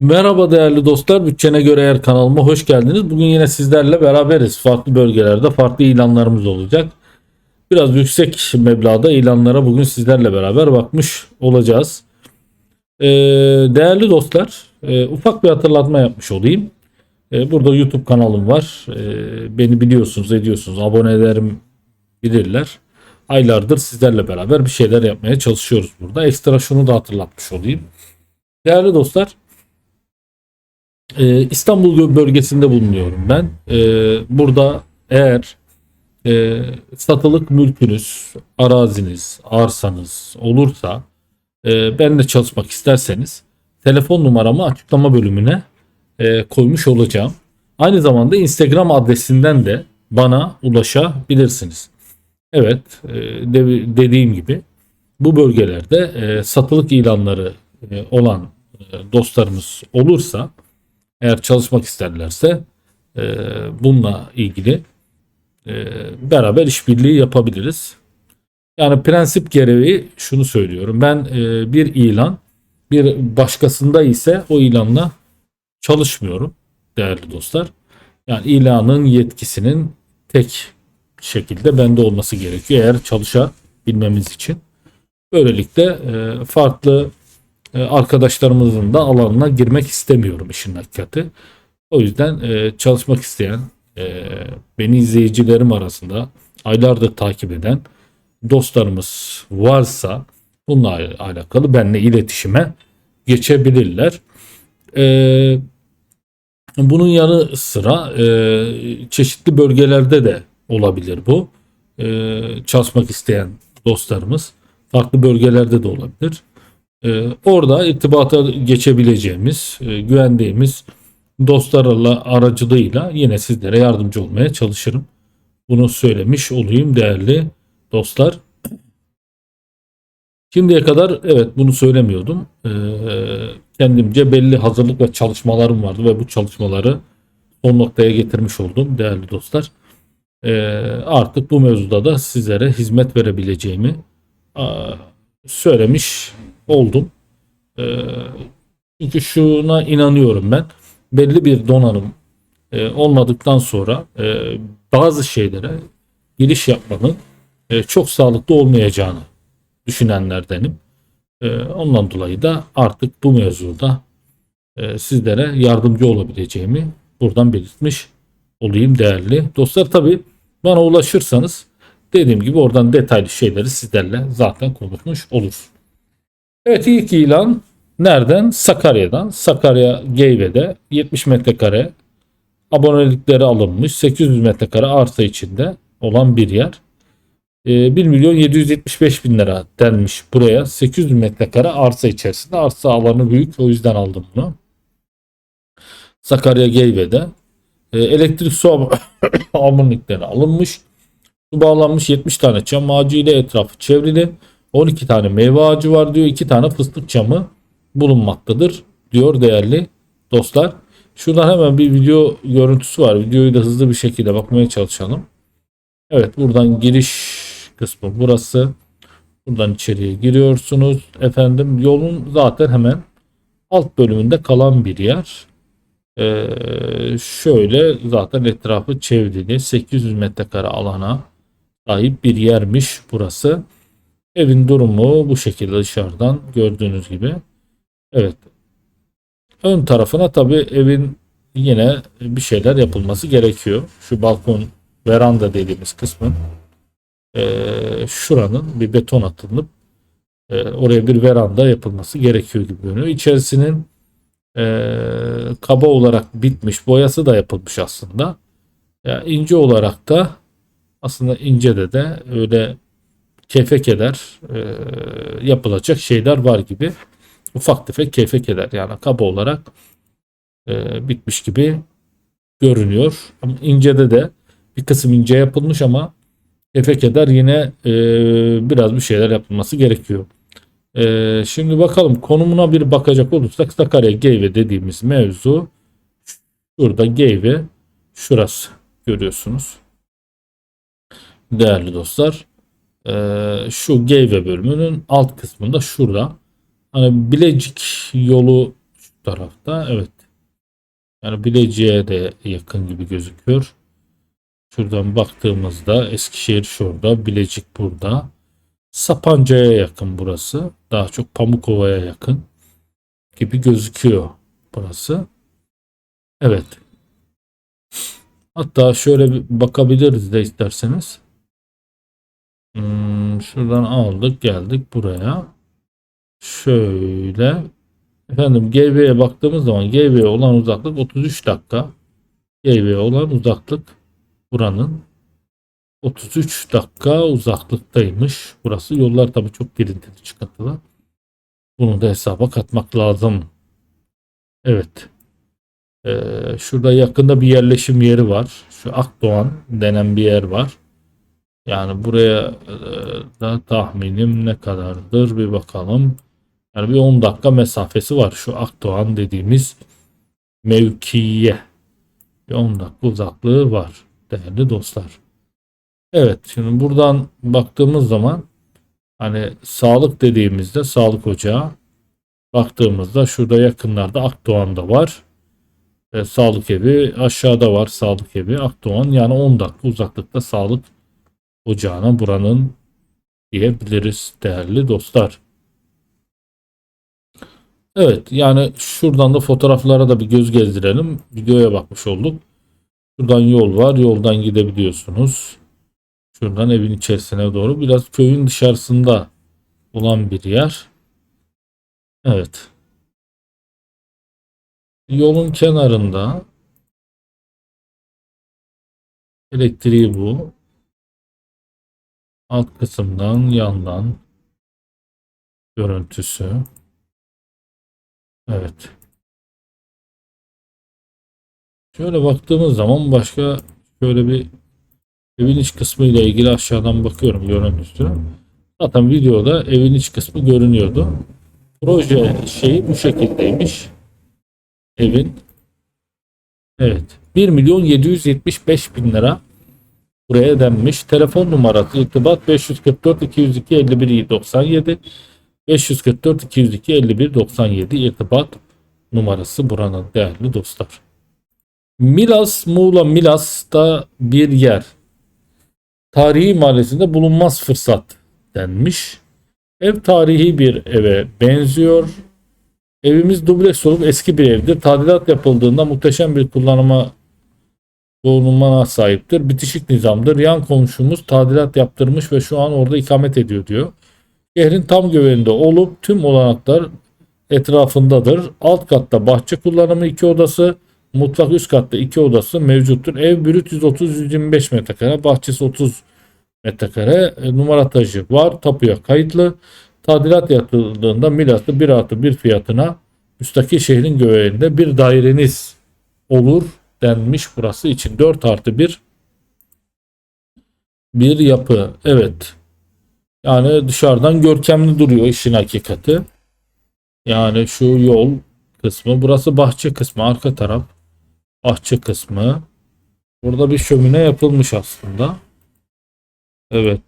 Merhaba değerli dostlar. Bütçene göre eğer kanalıma hoş geldiniz. Bugün yine sizlerle beraberiz. Farklı bölgelerde farklı ilanlarımız olacak. Biraz yüksek meblağda ilanlara bugün sizlerle beraber bakmış olacağız. Ee, değerli dostlar, e, ufak bir hatırlatma yapmış olayım. Ee, burada YouTube kanalım var. Ee, beni biliyorsunuz, ediyorsunuz. Abonelerim bilirler. Aylardır sizlerle beraber bir şeyler yapmaya çalışıyoruz burada. Ekstra şunu da hatırlatmış olayım. Değerli dostlar, ee, İstanbul bölgesinde bulunuyorum ben. Ee, burada eğer e, satılık mülkünüz, araziniz, arsanız olursa e, benimle çalışmak isterseniz telefon numaramı açıklama bölümüne e, koymuş olacağım. Aynı zamanda Instagram adresinden de bana ulaşabilirsiniz. Evet, e, de- dediğim gibi bu bölgelerde e, satılık ilanları e, olan e, dostlarımız olursa eğer çalışmak isterlerse e, bununla ilgili e, beraber işbirliği yapabiliriz. Yani prensip gereği şunu söylüyorum. Ben e, bir ilan bir başkasında ise o ilanla çalışmıyorum değerli dostlar. Yani ilanın yetkisinin tek şekilde bende olması gerekiyor eğer çalışabilmemiz için. Böylelikle e, farklı arkadaşlarımızın da alanına girmek istemiyorum işin hakikati. O yüzden e, çalışmak isteyen e, beni izleyicilerim arasında aylardır takip eden dostlarımız varsa bununla al- alakalı benimle iletişime geçebilirler. E, bunun yanı sıra e, çeşitli bölgelerde de olabilir bu. E, çalışmak isteyen dostlarımız farklı bölgelerde de olabilir. Ee, orada irtibata geçebileceğimiz, e, güvendiğimiz dostlarla aracılığıyla yine sizlere yardımcı olmaya çalışırım. Bunu söylemiş olayım değerli dostlar. Şimdiye kadar evet bunu söylemiyordum. Ee, kendimce belli hazırlık ve çalışmalarım vardı ve bu çalışmaları son noktaya getirmiş oldum değerli dostlar. Ee, artık bu mevzuda da sizlere hizmet verebileceğimi söylemiş oldum. Ee, çünkü şuna inanıyorum ben. Belli bir donanım e, olmadıktan sonra e, bazı şeylere giriş yapmanın e, çok sağlıklı olmayacağını düşünenlerdenim. E, ondan dolayı da artık bu mevzuda sizlere yardımcı olabileceğimi buradan belirtmiş olayım değerli dostlar. Tabi bana ulaşırsanız dediğim gibi oradan detaylı şeyleri sizlerle zaten konuşmuş oluruz. Evet ilk ilan nereden? Sakarya'dan. Sakarya Geyve'de 70 metrekare abonelikleri alınmış 800 metrekare arsa içinde olan bir yer. Ee, 1 milyon 775 bin lira denmiş buraya 800 metrekare arsa içerisinde arsa alanı büyük o yüzden aldım bunu. Sakarya Geyve'de Ee, elektrik su ab- abonelikleri alınmış. Su bağlanmış 70 tane çam ağacı ile etrafı çevrili. 12 tane meyve ağacı var diyor. 2 tane fıstık çamı bulunmaktadır diyor değerli dostlar. Şuradan hemen bir video görüntüsü var. Videoyu da hızlı bir şekilde bakmaya çalışalım. Evet buradan giriş kısmı burası. Buradan içeriye giriyorsunuz. Efendim yolun zaten hemen alt bölümünde kalan bir yer. Ee, şöyle zaten etrafı çevrili 800 metrekare alana sahip bir yermiş burası. Evin durumu bu şekilde dışarıdan gördüğünüz gibi. Evet. Ön tarafına tabi evin yine bir şeyler yapılması gerekiyor. Şu balkon veranda dediğimiz kısmın eee, şuranın bir beton atılıp eee, oraya bir veranda yapılması gerekiyor gibi görünüyor. İçerisinin eee, kaba olarak bitmiş boyası da yapılmış aslında. Ya ince olarak da aslında ince de de öyle keyfe eder e, yapılacak şeyler var gibi. Ufak tefek keyfe eder yani kaba olarak e, bitmiş gibi görünüyor. Ama incede de bir kısım ince yapılmış ama keyfe eder yine e, biraz bir şeyler yapılması gerekiyor. E, şimdi bakalım konumuna bir bakacak olursak Sakarya Geyve dediğimiz mevzu şurada Geyve şurası görüyorsunuz. Değerli dostlar ee, şu Geyve bölümünün alt kısmında şurada. Hani Bilecik yolu şu tarafta. Evet. Yani Bilecik'e de yakın gibi gözüküyor. Şuradan baktığımızda Eskişehir şurada, Bilecik burada. Sapanca'ya yakın burası. Daha çok Pamukova'ya yakın gibi gözüküyor burası. Evet. Hatta şöyle bir bakabiliriz de isterseniz. Hmm, şuradan aldık geldik buraya. Şöyle. Efendim GB'ye baktığımız zaman GB'ye olan uzaklık 33 dakika. GB'ye olan uzaklık buranın 33 dakika uzaklıktaymış. Burası yollar tabii çok girintili çıkıntılı. Bunu da hesaba katmak lazım. Evet. Ee, şurada yakında bir yerleşim yeri var. Şu Akdoğan denen bir yer var. Yani buraya e, da tahminim ne kadardır bir bakalım. Yani bir 10 dakika mesafesi var şu Akdoğan dediğimiz mevkiye. Bir 10 dakika uzaklığı var değerli dostlar. Evet şimdi buradan baktığımız zaman hani sağlık dediğimizde sağlık ocağı baktığımızda şurada yakınlarda Akdoğan'da var. E, sağlık evi aşağıda var sağlık evi Akdoğan yani 10 dakika uzaklıkta sağlık ocağına buranın diyebiliriz değerli dostlar. Evet yani şuradan da fotoğraflara da bir göz gezdirelim. Videoya bakmış olduk. Şuradan yol var. Yoldan gidebiliyorsunuz. Şuradan evin içerisine doğru. Biraz köyün dışarısında olan bir yer. Evet. Yolun kenarında elektriği bu. Alt kısımdan yandan görüntüsü. Evet. Şöyle baktığımız zaman başka şöyle bir evin iç kısmı ile ilgili aşağıdan bakıyorum görüntüsü. Zaten videoda evin iç kısmı görünüyordu. Proje şeyi bu şekildeymiş. Evin. Evet. 1 milyon 775 bin lira buraya denmiş. Telefon numarası irtibat 544 202 51 97 544 202 51 97 irtibat numarası buranın değerli dostlar. Milas, Muğla Milas'ta bir yer. Tarihi mahallesinde bulunmaz fırsat denmiş. Ev tarihi bir eve benziyor. Evimiz dubleks olup eski bir evdir. Tadilat yapıldığında muhteşem bir kullanıma bulunmana sahiptir. Bitişik nizamdır. Yan komşumuz tadilat yaptırmış ve şu an orada ikamet ediyor diyor. Şehrin tam göbeğinde olup tüm olanaklar etrafındadır. Alt katta bahçe kullanımı iki odası, mutfak üst katta iki odası mevcuttur. Ev brüt 130-125 metrekare, bahçesi 30 metrekare, e, numaratajı var, tapuya kayıtlı. Tadilat yapıldığında Milas'ta 1 artı 1 fiyatına müstakil şehrin göbeğinde bir daireniz olur denmiş burası için 4 artı 1 bir yapı. Evet. Yani dışarıdan görkemli duruyor işin hakikati. Yani şu yol kısmı. Burası bahçe kısmı. Arka taraf. Bahçe kısmı. Burada bir şömine yapılmış aslında. Evet.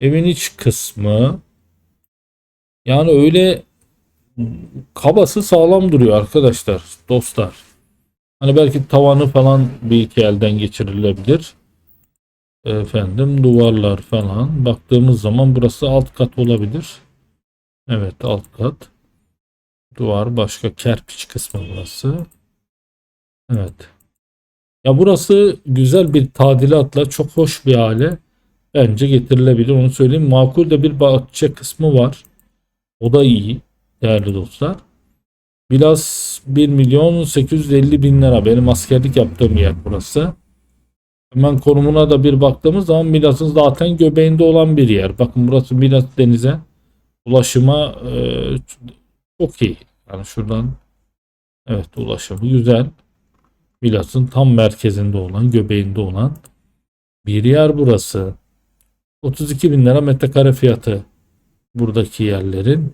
Evin iç kısmı. Yani öyle kabası sağlam duruyor arkadaşlar. Dostlar. Hani belki tavanı falan bir iki elden geçirilebilir efendim duvarlar falan baktığımız zaman burası alt kat olabilir. Evet alt kat. Duvar başka kerpiç kısmı burası. Evet. Ya burası güzel bir tadilatla çok hoş bir hale bence getirilebilir. Onu söyleyeyim. Makul de bir bahçe kısmı var. O da iyi değerli dostlar. Biraz 1 milyon 850 bin lira benim askerlik yaptığım yer burası. Hemen konumuna da bir baktığımız zaman Milas'ın zaten göbeğinde olan bir yer. Bakın burası Milas denize ulaşıma e, çok iyi. Yani şuradan evet ulaşımı güzel. Milas'ın tam merkezinde olan, göbeğinde olan bir yer burası. 32 bin lira metrekare fiyatı buradaki yerlerin.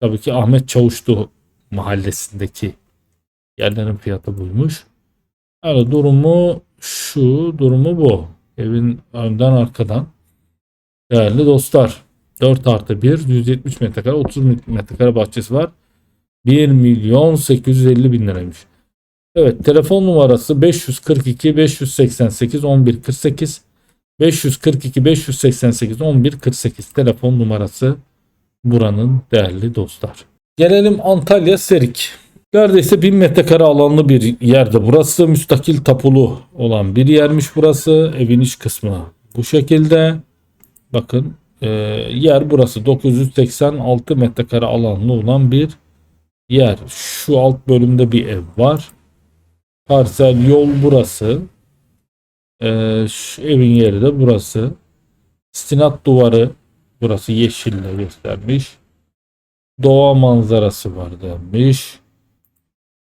Tabii ki Ahmet Çavuşlu mahallesindeki yerlerin fiyatı buymuş. Yani durumu şu durumu bu. Evin önden arkadan. Değerli dostlar. 4 artı 1 170 metrekare 30 metrekare bahçesi var. 1 milyon 850 bin liraymış. Evet telefon numarası 542 588 11 48 542 588 11 48 telefon numarası buranın değerli dostlar. Gelelim Antalya Serik. Neredeyse 1000 metrekare alanlı bir yerde burası. Müstakil tapulu olan bir yermiş burası. Evin iç kısmı bu şekilde. Bakın e, yer burası 986 metrekare alanlı olan bir yer. Şu alt bölümde bir ev var. Parsel yol burası. E, şu evin yeri de burası. Stinat duvarı burası yeşille göstermiş. Doğa manzarası var demiş.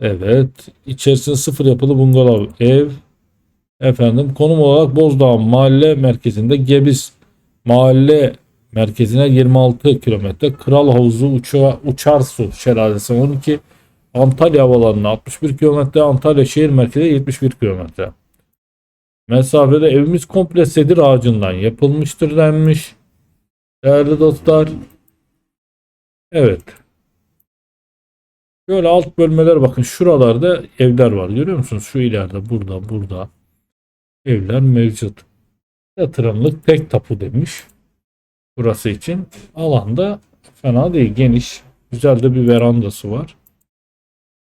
Evet. İçerisinde sıfır yapılı bungalov ev. Efendim konum olarak Bozdağ mahalle merkezinde Gebiz mahalle merkezine 26 kilometre. Kral Havuzu Uça, Uçarsu Şelalesi 12. Antalya havalarına 61 kilometre. Antalya şehir merkezi 71 kilometre. Mesafede evimiz komple sedir ağacından yapılmıştır denmiş. Değerli dostlar. Evet. Şöyle alt bölmeler bakın şuralarda evler var. Görüyor musunuz? Şu ileride burada burada evler mevcut. Yatırımlık tek tapu demiş. Burası için. Alanda fena değil. Geniş. Güzel de bir verandası var.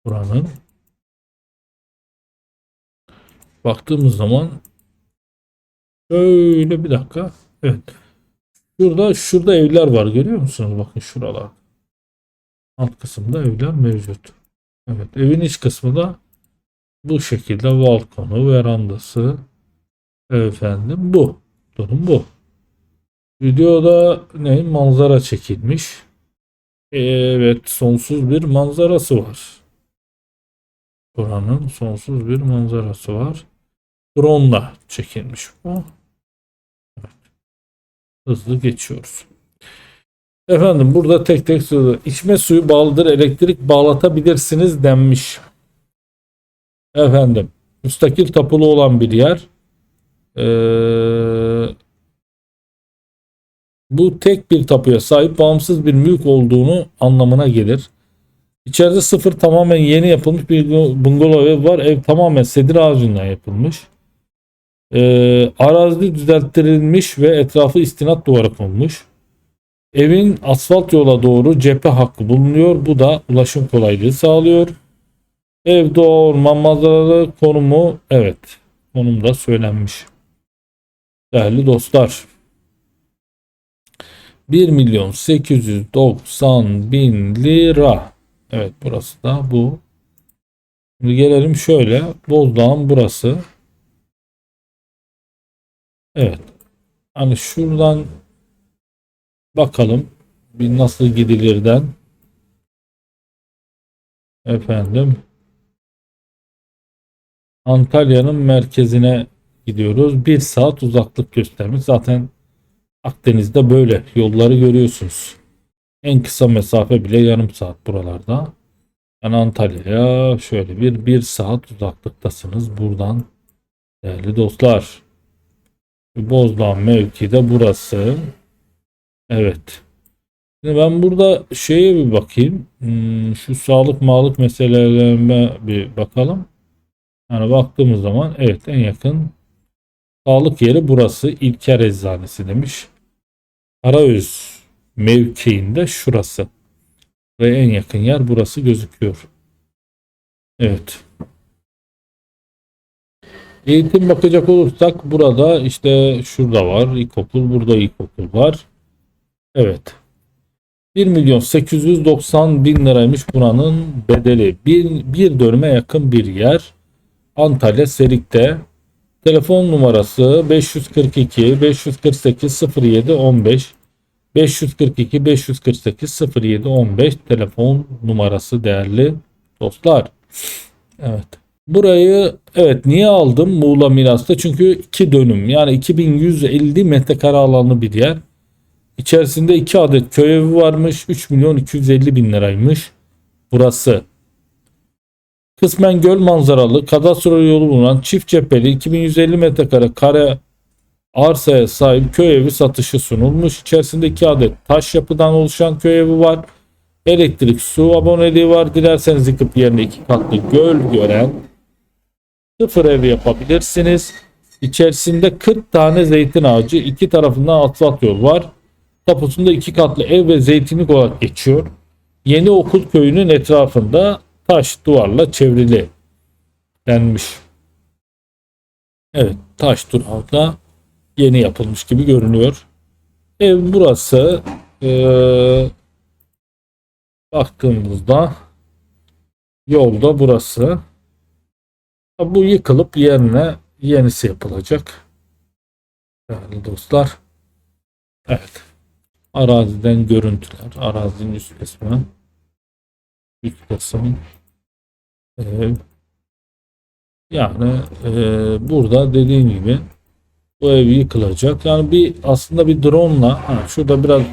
Buranın. Baktığımız zaman şöyle bir dakika. Evet. Şurada şurada evler var. Görüyor musunuz? Bakın şuralar. Alt kısımda evler mevcut. Evet. Evin iç kısmı da bu şekilde balkonu, verandası efendim bu. Durum bu. Videoda ne manzara çekilmiş. Evet, sonsuz bir manzarası var. Buranın sonsuz bir manzarası var. Drone'la çekilmiş bu. Evet. Hızlı geçiyoruz. Efendim burada tek tek söylüyor. İçme suyu bağlıdır, elektrik bağlatabilirsiniz denmiş. Efendim, müstakil tapulu olan bir yer. Ee, bu tek bir tapuya sahip bağımsız bir mülk olduğunu anlamına gelir. İçeride sıfır tamamen yeni yapılmış bir bungalov ev var. Ev tamamen sedir ağacından yapılmış. Ee, arazi düzelttirilmiş ve etrafı istinat duvarı konmuş. Evin asfalt yola doğru cephe hakkı bulunuyor. Bu da ulaşım kolaylığı sağlıyor. Ev doğa orman manzaralı konumu evet konumda söylenmiş. Değerli dostlar 1 milyon 890 bin lira. Evet burası da bu. Şimdi gelelim şöyle. Bozdağ'ın burası. Evet. Hani şuradan bakalım bir nasıl gidilirden. Efendim. Antalya'nın merkezine gidiyoruz. Bir saat uzaklık göstermiş. Zaten Akdeniz'de böyle yolları görüyorsunuz. En kısa mesafe bile yarım saat buralarda. Yani Antalya'ya şöyle bir bir saat uzaklıktasınız buradan değerli dostlar. Bozdağ mevki de burası. Evet. Şimdi ben burada şeye bir bakayım. Hmm, şu sağlık mağlık meselelerine bir bakalım. Yani baktığımız zaman evet en yakın sağlık yeri burası. İlker Eczanesi demiş. Karaöz mevkiinde şurası. Ve en yakın yer burası gözüküyor. Evet. Eğitim bakacak olursak burada işte şurada var ilkokul, burada ilkokul var. Evet. 1 milyon 890 bin liraymış buranın bedeli. Bir, bir dönüme yakın bir yer. Antalya Serik'te. Telefon numarası 542 548 07 15 542 548 07 15 telefon numarası değerli dostlar. Evet. Burayı evet niye aldım Muğla Milas'ta? Çünkü iki dönüm yani 2150 metrekare alanlı bir yer. İçerisinde iki adet köy evi varmış. 3 milyon 250 bin liraymış. Burası. Kısmen göl manzaralı, kadastro yolu bulunan çift cepheli 2150 metrekare kare arsaya sahip köy evi satışı sunulmuş. İçerisinde iki adet taş yapıdan oluşan köy evi var. Elektrik, su aboneliği var. Dilerseniz yıkıp yerine iki katlı göl gören sıfır ev yapabilirsiniz. İçerisinde 40 tane zeytin ağacı, iki tarafından asfalt yol var. Tapusunda iki katlı ev ve zeytinlik olarak geçiyor. Yeni okul köyünün etrafında taş duvarla çevrili denmiş. Evet taş duvarla yeni yapılmış gibi görünüyor. Ev burası. Ee, baktığımızda yolda burası. Bu yıkılıp yerine yenisi yapılacak. Değerli dostlar. Evet. Araziden görüntüler. Arazinin üst kısmı. Üst kısım. Ev. Yani e, burada dediğim gibi bu ev yıkılacak. Yani bir aslında bir drone'la ha, şurada biraz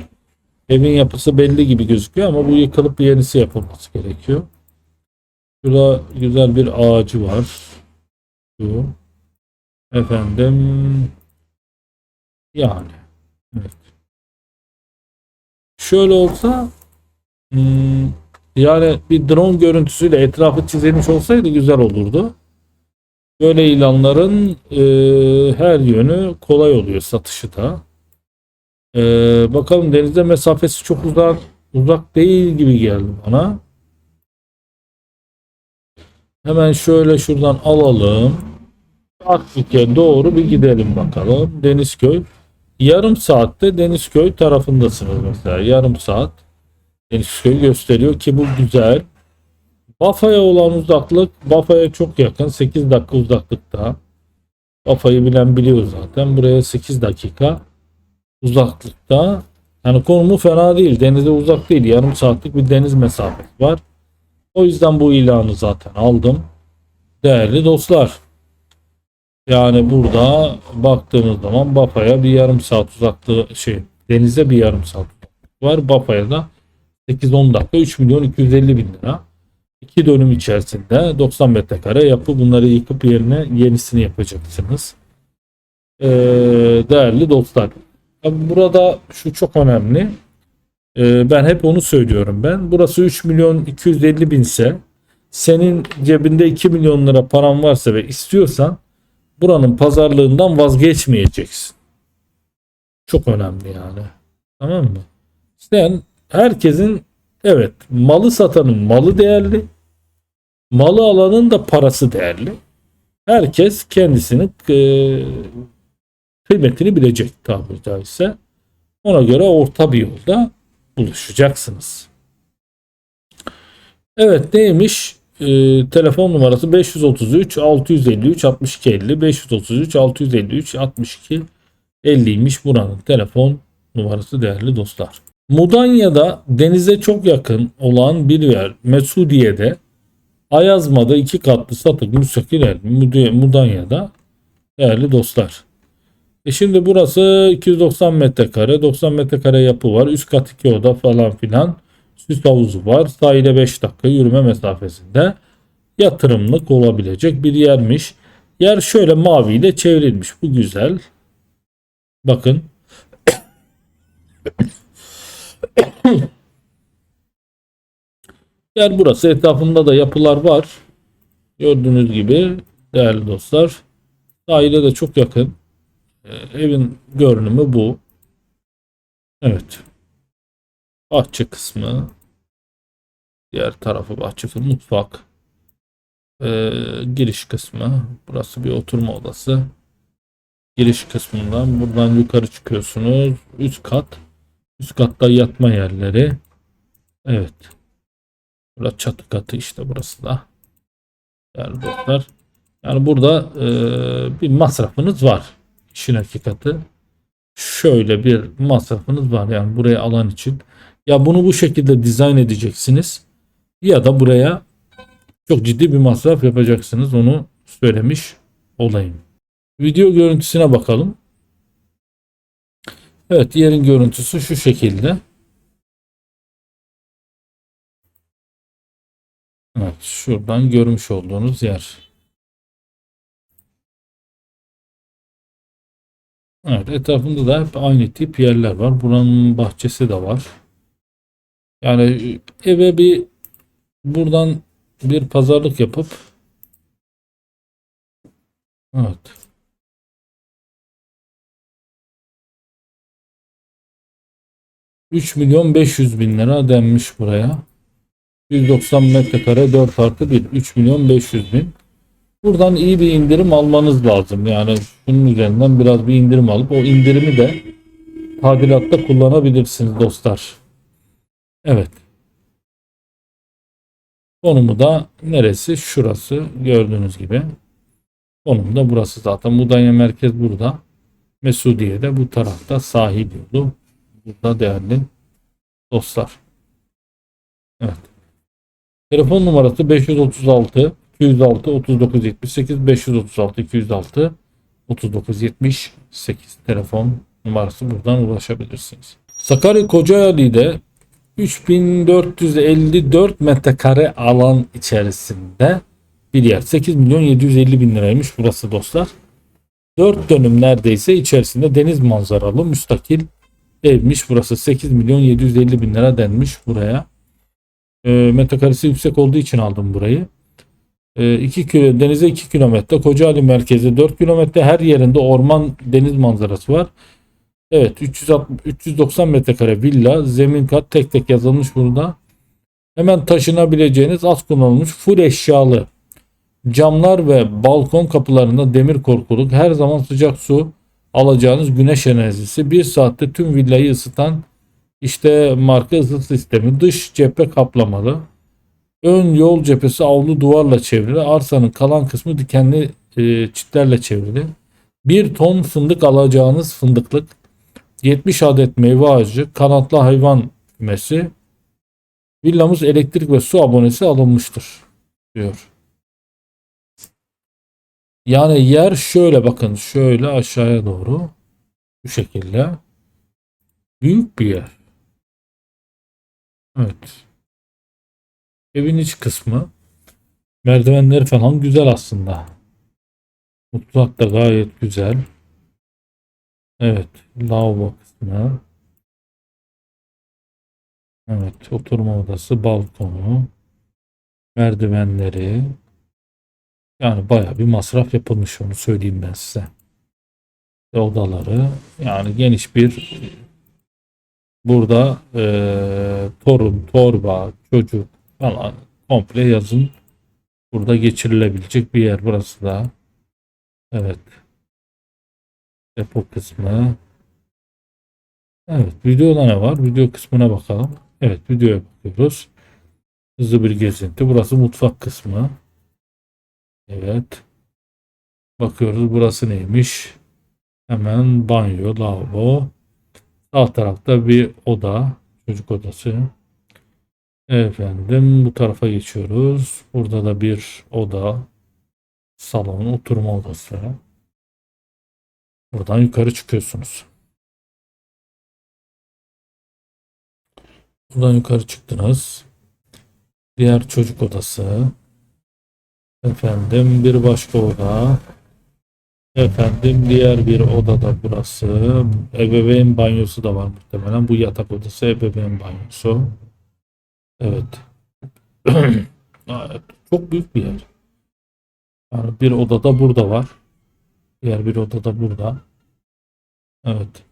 evin yapısı belli gibi gözüküyor ama bu yıkılıp yenisi yapılması gerekiyor. Şurada güzel bir ağacı var. Şu. Efendim yani evet. Şöyle olsa hmm, yani bir drone görüntüsüyle etrafı çizilmiş olsaydı güzel olurdu. Böyle ilanların e, her yönü kolay oluyor satışı da. E, bakalım denizde mesafesi çok uzak uzak değil gibi geldi bana. Hemen şöyle şuradan alalım. Akbük'e doğru bir gidelim bakalım. Denizköy. Yarım saatte Denizköy tarafındasınız mesela. Yarım saat. Denizköy gösteriyor ki bu güzel. Bafa'ya olan uzaklık Bafa'ya çok yakın. 8 dakika uzaklıkta. Bafa'yı bilen biliyor zaten. Buraya 8 dakika uzaklıkta. Yani konumu fena değil. Denize uzak değil. Yarım saatlik bir deniz mesafesi var. O yüzden bu ilanı zaten aldım. Değerli dostlar. Yani burada baktığımız zaman Bafa'ya bir yarım saat uzaklığı şey denize bir yarım saat var. Bafa'ya da 8-10 dakika 3 milyon 250 bin lira. İki dönüm içerisinde 90 metrekare yapı bunları yıkıp yerine yenisini yapacaksınız. Ee, değerli dostlar. Burada şu çok önemli. Ee, ben hep onu söylüyorum ben. Burası 3 milyon 250 binse senin cebinde 2 milyon lira paran varsa ve istiyorsan buranın pazarlığından vazgeçmeyeceksin. Çok önemli yani. Tamam mı? İsteyen herkesin evet malı satanın malı değerli. Malı alanın da parası değerli. Herkes kendisinin e, kıymetini bilecek tabiri caizse. Ona göre orta bir yolda buluşacaksınız. Evet neymiş? Ee, telefon numarası 533 653 62 50 533 653 62 50'ymiş buranın telefon numarası değerli dostlar. Mudanya'da denize çok yakın olan bir yer Mesudiye'de Ayazma'da iki katlı satık müstakil ev Mud- Mudanya'da değerli dostlar. E şimdi burası 290 metrekare 90 metrekare yapı var üst kat iki oda falan filan süs havuzu var sahile 5 dakika yürüme mesafesinde yatırımlık olabilecek bir yermiş. Yer şöyle maviyle çevrilmiş bu güzel. Bakın Yer burası. Etrafında da yapılar var. Gördüğünüz gibi değerli dostlar. Sahile de çok yakın. Ee, evin görünümü bu. Evet. Bahçe kısmı. Diğer tarafı bahçe kısmı. Mutfak. Ee, giriş kısmı. Burası bir oturma odası. Giriş kısmından buradan yukarı çıkıyorsunuz. Üst kat. Üst katta yatma yerleri. Evet. Burası çatı katı işte burası da. Değerli dostlar. Yani burada e, bir masrafınız var. İşin hakikati. Şöyle bir masrafınız var yani buraya alan için. Ya bunu bu şekilde dizayn edeceksiniz. Ya da buraya çok ciddi bir masraf yapacaksınız. Onu söylemiş olayım. Video görüntüsüne bakalım. Evet yerin görüntüsü şu şekilde. Evet, şuradan görmüş olduğunuz yer. Evet, etrafında da hep aynı tip yerler var. Buranın bahçesi de var. Yani eve bir buradan bir pazarlık yapıp evet. Üç milyon 500 bin lira denmiş buraya. 190 metrekare 4 artı 1. 3 milyon 500 bin. Buradan iyi bir indirim almanız lazım. Yani şunun üzerinden biraz bir indirim alıp o indirimi de tadilatta kullanabilirsiniz dostlar. Evet. Konumu da neresi? Şurası. Gördüğünüz gibi. Konum da burası zaten. Mudanya merkez burada. Mesudiye de bu tarafta sahil yolu. Burada değerli dostlar. Evet. Telefon numarası 536 206 39 78 536 206 39 78 telefon numarası buradan ulaşabilirsiniz. Sakarya Kocaeli'de 3454 metrekare alan içerisinde bir yer. 8 milyon 750 bin liraymış burası dostlar. 4 dönüm neredeyse içerisinde deniz manzaralı müstakil evmiş burası. 8 milyon 750 bin lira denmiş buraya. E, metrekaresi yüksek olduğu için aldım burayı. 2 kilo, denize 2 kilometre, Kocaeli merkezi 4 kilometre, her yerinde orman deniz manzarası var. Evet 360, 390 metrekare villa, zemin kat tek tek yazılmış burada. Hemen taşınabileceğiniz az kullanılmış full eşyalı camlar ve balkon kapılarında demir korkuluk, her zaman sıcak su alacağınız güneş enerjisi, bir saatte tüm villayı ısıtan işte marka ısı sistemi, dış cephe kaplamalı. Ön yol cephesi avlu duvarla çevrili. Arsanın kalan kısmı dikenli e, çitlerle çevrili. 1 ton fındık alacağınız fındıklık. 70 adet meyve ağacı, kanatlı hayvan kümesi. Villamız elektrik ve su abonesi alınmıştır diyor. Yani yer şöyle bakın şöyle aşağıya doğru bu şekilde büyük bir yer. Evet. Evin iç kısmı. Merdivenleri falan güzel aslında. Mutfak da gayet güzel. Evet. Lavabo kısmı. Evet. Oturma odası, balkonu. Merdivenleri. Yani baya bir masraf yapılmış onu söyleyeyim ben size. Odaları. Yani geniş bir burada e, torun, torba, çocuk, falan komple yazın burada geçirilebilecek bir yer burası da. Evet. Depo kısmı. Evet. Videoda ne var? Video kısmına bakalım. Evet. Videoya bakıyoruz. Hızlı bir gezinti. Burası mutfak kısmı. Evet. Bakıyoruz burası neymiş? Hemen banyo, lavabo. Sağ tarafta bir oda. Çocuk odası. Efendim bu tarafa geçiyoruz. Burada da bir oda, salon, oturma odası. Buradan yukarı çıkıyorsunuz. Buradan yukarı çıktınız. Diğer çocuk odası. Efendim bir başka oda. Efendim diğer bir oda da burası. Ebeveyn banyosu da var muhtemelen. Bu yatak odası ebeveyn banyosu. Evet. Çok büyük bir yer. Yani bir odada burada var. Diğer bir odada burada. Evet.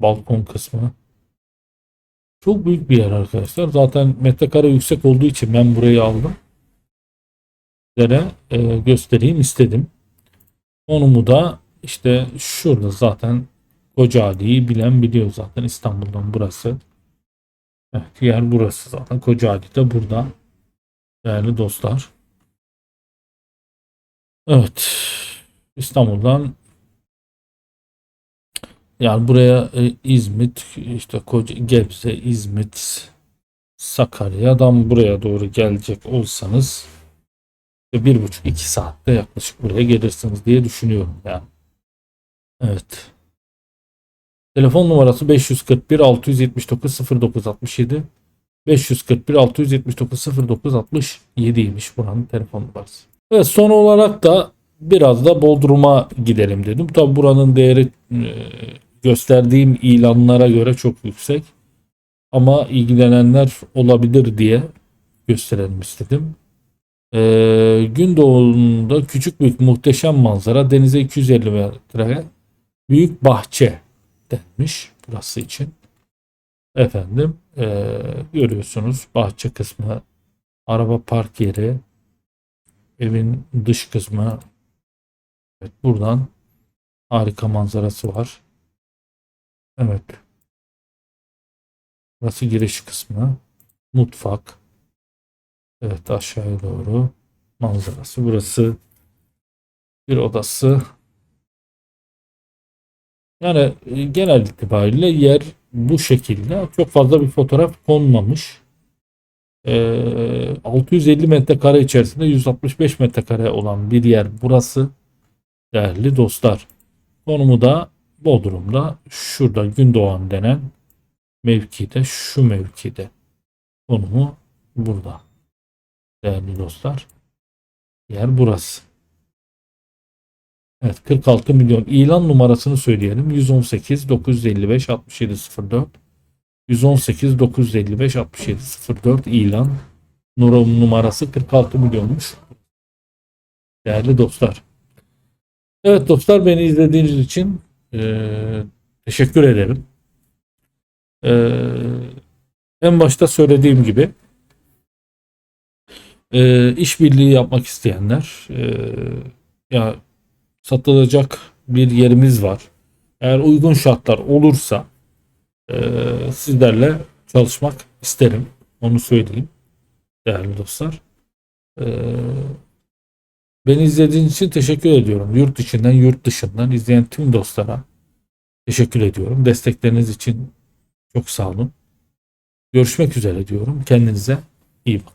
Balkon kısmı. Çok büyük bir yer arkadaşlar. Zaten metrekare yüksek olduğu için ben burayı aldım. Sizlere e, göstereyim istedim. Konumu da işte şurada zaten Kocaeli'yi bilen biliyor zaten İstanbul'dan burası. Evet, yer burası zaten. Kocaeli de burada. Değerli dostlar. Evet. İstanbul'dan yani buraya e, İzmit, işte Koca, Gebze, İzmit, Sakarya'dan buraya doğru gelecek olsanız bir buçuk iki saatte yaklaşık buraya gelirsiniz diye düşünüyorum yani. Evet. Telefon numarası 541 679 0967 541 679 0967 imiş buranın telefon numarası. Ve son olarak da biraz da Bodrum'a gidelim dedim. Tabi buranın değeri e, gösterdiğim ilanlara göre çok yüksek. ama ilgilenenler olabilir diye gösterelim istedim. Ee, gün doğumunda küçük bir muhteşem manzara denize 250 metre büyük bahçe denmiş burası için. Efendim ee, görüyorsunuz bahçe kısmı araba park yeri evin dış kısmı evet, buradan harika manzarası var. Evet. Burası giriş kısmı. Mutfak. Evet aşağıya doğru manzarası. Burası bir odası. Yani e, genel itibariyle yer bu şekilde. Çok fazla bir fotoğraf konmamış. Ee, 650 metrekare içerisinde 165 metrekare olan bir yer burası. Değerli dostlar. Konumu da Bodrum'da şurada Gündoğan denen mevkide şu mevkide. Konumu burada. Değerli dostlar. Yer burası. Evet 46 milyon ilan numarasını söyleyelim. 118 955 67 04 118 955 67 04 ilan numarası 46 milyonmuş. Değerli dostlar. Evet dostlar beni izlediğiniz için eee, teşekkür ederim. Eee, en başta söylediğim gibi eee işbirliği yapmak isteyenler eee, ya satılacak bir yerimiz var. Eğer uygun şartlar olursa eee, sizlerle çalışmak isterim. Onu söyleyeyim değerli dostlar. Eee, beni izlediğiniz için teşekkür ediyorum. Yurt içinden yurt dışından izleyen tüm dostlara teşekkür ediyorum. Destekleriniz için çok sağ olun. Görüşmek üzere diyorum. Kendinize iyi bakın.